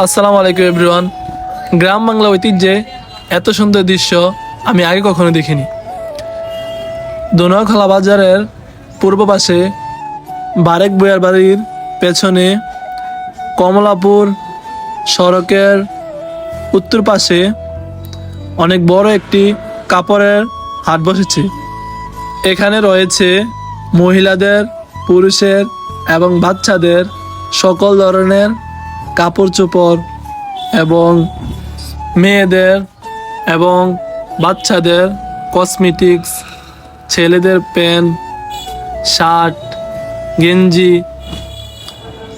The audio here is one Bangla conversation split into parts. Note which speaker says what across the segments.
Speaker 1: আসসালামু আলাইকুম এভরিওয়ান। গ্রাম বাংলা ঐতিহ্যে এত সুন্দর দৃশ্য আমি আগে কখনো দেখিনি। দোনোয়াখলা বাজারের পূর্ব পাশে বারেক বইয়ার বাড়ির পেছনে কমলাপুর সড়কের উত্তর পাশে অনেক বড় একটি কাপড়ের হাট বসেছে। এখানে রয়েছে মহিলাদের, পুরুষের এবং বাচ্চাদের সকল ধরনের কাপড় চোপড় এবং মেয়েদের এবং বাচ্চাদের কসমেটিক্স ছেলেদের প্যান্ট, শার্ট, গেঞ্জি,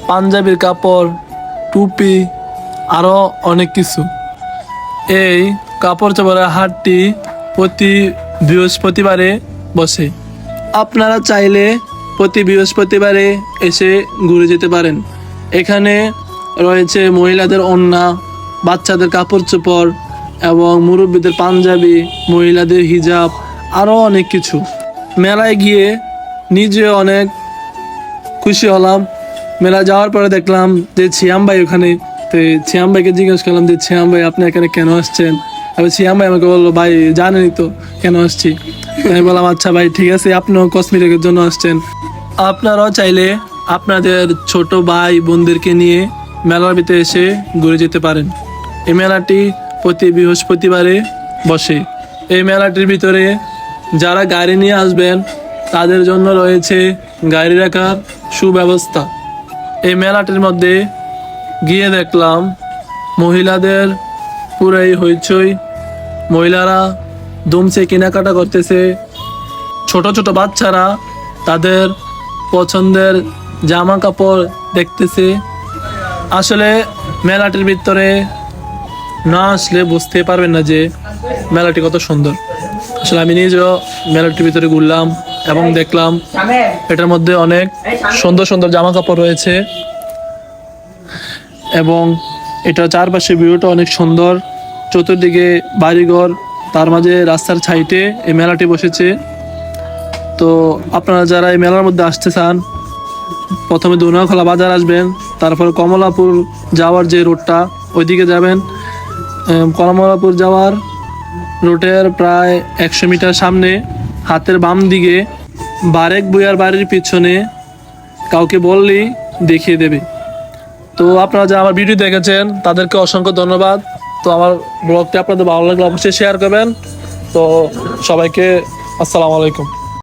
Speaker 1: পাঞ্জাবির কাপড়, টুপি আরও অনেক কিছু। এই কাপড় চোপড়ের হাটটি প্রতি বৃহস্পতিবারে বসে। আপনারা চাইলে প্রতি বৃহস্পতিবারে এসে ঘুরে যেতে পারেন। এখানে রয়েছে মহিলাদের ওড়না বাচ্চাদের কাপড় চোপড় এবং মুরব্বীদের পাঞ্জাবি, মহিলাদের হিজাব আরও অনেক কিছু। মেলায় গিয়ে নিজে অনেক খুশি হলাম। মেলা যাওয়ার পরে দেখলাম যে ছিয়াম ভাই ওখানে। তো ছিয়াম ভাইকে জিজ্ঞেস করলাম যে, ছিয়াম ভাই, আপনি এখানে কেন আসছেন? এবার ছিয়াম ভাই আমাকে বলল, ভাই, জানেনই তো কেন আসছি। আমি বললাম আচ্ছা ভাই, ঠিক আছে, আপনিও কসমেটিকের জন্য আসছেন। আপনারাও চাইলে আপনাদের ছোট ভাই বোনদেরকে নিয়ে মেলার ভিতরে এসে ঘুরে যেতে পারেন। এই মেলাটি প্রতি বৃহস্পতিবারে বসে। এই মেলাটির ভিতরে যারা গাড়ি নিয়ে আসবেন, তাদের জন্য রয়েছে গাড়ি রাখার সুব্যবস্থা। এই মেলাটির মধ্যে গিয়ে দেখলাম, মহিলাদের পুরাই হইচই। মহিলারা দুমছে কেনাকাটা করতেছে। ছোট ছোট বাচ্চারা তাদের পছন্দের জামা কাপড় দেখতেছে। আসলে মেলাটির ভিতরে না আসলে বুঝতে পারবেন না যে মেলাটি কত সুন্দর। আসলে আমি নিজেও মেলাটির ভিতরে ঘুরলাম এবং দেখলাম এটার মধ্যে অনেক সুন্দর সুন্দর জামা কাপড় রয়েছে এবং এটা চারপাশে ভিউটা অনেক সুন্দর। চতুর্দিকে বাড়িঘর, তার মাঝে রাস্তার ছাইটে এই মেলাটি বসেছে। তো আপনারা যারা এই মেলার মধ্যে আসতে চান, প্রথমে দোনাখলা বাজার আসবেন। তারপর কমলাপুর যাওয়ার যে রোডটা ওইদিকে যাবেন। কমলাপুর যাওয়ার রোডের প্রায় একশো মিটার সামনে, হাতের বাম দিকে বারেক বুয়ার বাড়ির পিছনে কাউকে বললেই দেখিয়ে দেবে। তো আপনারা যারা আমার ভিডিও দেখেছেন, তাদেরকে অসংখ্য ধন্যবাদ। তো আমার ব্লগটি আপনাদের ভালো লাগলে অবশ্যই শেয়ার করবেন। তো সবাইকে আসসালামু আলাইকুম।